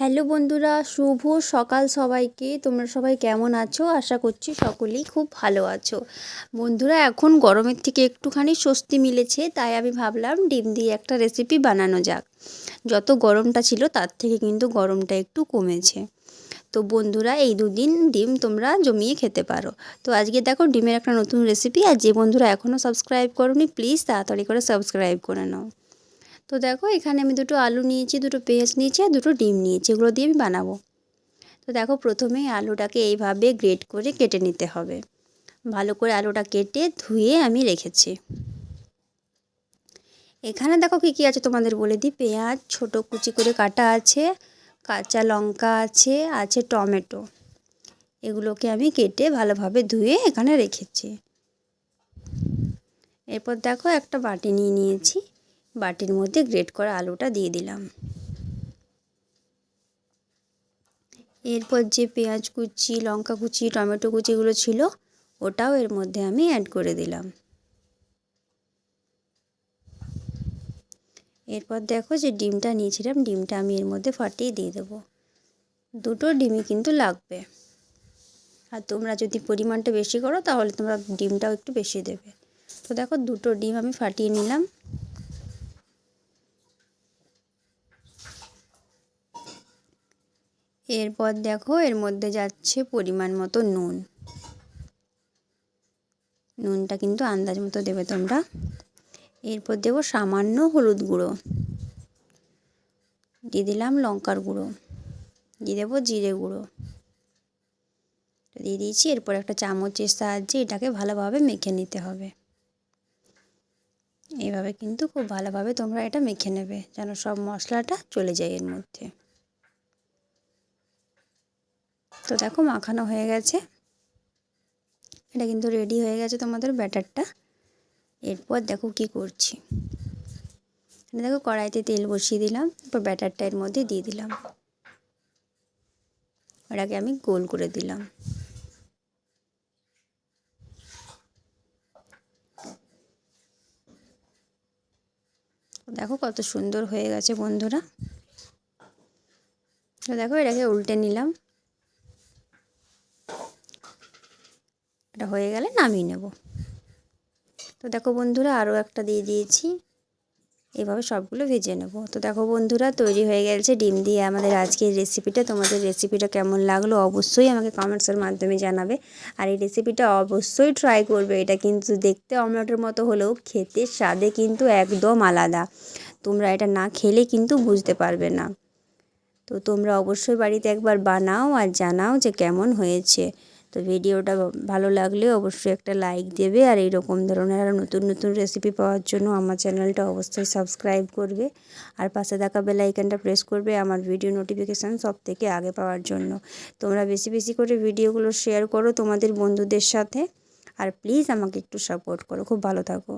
Hello বন্ধুরা, শুভ সকাল সবাইকে। তোমরা সবাই কেমন আছো? আশা করছি সকলেই খুব ভালো আছো। বন্ধুরা, এখন গরমের থেকে একটুখানি স্বস্তি মিলেছে, তাই আমি ভাবলাম ডিম দিয়ে একটা রেসিপি বানানো যাক। যত গরমটা ছিল, তার থেকে কিন্তু গরমটা একটু কমেছে। তো বন্ধুরা, এই দুদিন ডিম তোমরা জমিয়ে খেতে পারো। তো আজকে দেখো ডিমের একটা নতুন রেসিপি আর যে বন্ধুরা এখনও সাবস্ক্রাইব করোনি প্লিজ তাড়াতাড়ি করে সাবস্ক্রাইব করে নাও। তো দেখো এখানে আমি দুটো আলু নিয়েছি, দুটো পেঁয়াজ নিয়েছি আর দুটো ডিম নিয়েছি, এগুলো দিয়ে আমি বানাবো। তো দেখো প্রথমেই আলুটাকে এইভাবে গ্রেট করে কেটে নিতে হবে। ভালো করে আলুটা কেটে ধুয়ে আমি রেখেছি। এখানে দেখো কী কী আছে তোমাদের বলে দিই? পেঁয়াজ, ছোট কুচি করে কাটা আছে, কাঁচা লঙ্কা আছে আছে টমেটো। এগুলোকে আমি কেটে ভালোভাবে ধুয়ে এখানে রেখেছি। এরপর দেখো একটা বাটি নিয়ে নিয়েছি। বাটির মধ্যে গ্রেট করা আলুটা দিয়ে দিলাম। এরপর যে পেঁয়াজ কুচি, লঙ্কা কুচি, টমেটো কুচিগুলো ছিল, ওটাও এর মধ্যে আমি অ্যাড করে দিলাম। এরপর দেখো যে ডিমটা নিয়েছিলাম, ডিমটা আমি এর মধ্যে ফাটিয়ে দিয়ে দেবো। দুটো ডিমই কিন্তু লাগবে। আর তোমরা যদি পরিমাণটা বেশি করো, তাহলে তোমরা ডিমটাও একটু বেশি দেবে। তো দেখো দুটো ডিম আমি ফাটিয়ে নিলাম। এরপর দেখো এর মধ্যে যাচ্ছে পরিমাণ মতো নুন। নুনটা কিন্তু আন্দাজ মতো দেবে তোমরা। এরপর দেবো সামান্য হলুদ গুঁড়ো। দিয়ে দিলাম লঙ্কার গুঁড়ো। দিয়ে দেবো জিরে গুঁড়ো। দিয়ে দিয়েছি, এরপর একটা চামচের সাহায্যে এটাকে ভালোভাবে মেখে নিতে হবে। এইভাবে কিন্তু খুব ভালোভাবে তোমরা এটা মেখে নেবে, যেন সব মশলাটা চলে যায় এর মধ্যে। তো দেখো মাখানো হয়ে গেছে। এটা কিন্তু রেডি হয়ে গেছে তোমাদের ব্যাটারটা। এরপর দেখো কি করছি। দেখো কড়াইতে তেল বসিয়ে দিলাম তারপর ব্যাটারটা এর মধ্যে দিয়ে দিলাম। ওটাকে আমি গোল করে দিলাম। দেখো কত সুন্দর হয়ে গেছে বন্ধুরা। তো দেখো এটাকে উল্টে নিলাম। এটা হয়ে গেলে নামিয়ে নেব। তো দেখো বন্ধুরা, আরও একটা দিয়ে দিয়েছি। এভাবে সবগুলো ভেজে নেব। তো দেখো বন্ধুরা, তৈরি হয়ে গেছে ডিম দিয়ে আমাদের আজকের রেসিপিটা তোমাদের রেসিপিটা কেমন লাগল অবশ্যই আমাকে কমেন্টসের মাধ্যমে জানাবে। আর এই রেসিপিটা অবশ্যই ট্রাই করবে। এটা কিন্তু দেখতে অমলেটের মতো হলেও খেতে স্বাদে কিন্তু একদম আলাদা। তোমরা এটা না খেলে কিন্তু বুঝতে পারবে না। তো তোমরা অবশ্যই বাড়িতে একবার বানাও আর জানাও যে কেমন হয়েছে। তো ভিডিওটা ভালো লাগলে অবশ্যই একটা লাইক দেবে আর এইরকম ধরনের আরও নতুন নতুন রেসিপি পাওয়ার জন্য আমার চ্যানেলটা অবশ্যই সাবস্ক্রাইব করবে। আর পাশে থাকা বেলাইকানটা প্রেস করবে আমার ভিডিও নোটিফিকেশান সব থেকে আগে পাওয়ার জন্য। তোমরা বেশি বেশি করে ভিডিওগুলো শেয়ার করো তোমাদের বন্ধুদের সাথে। আর প্লিজ আমাকে একটু সাপোর্ট করো। খুব ভালো থাকো।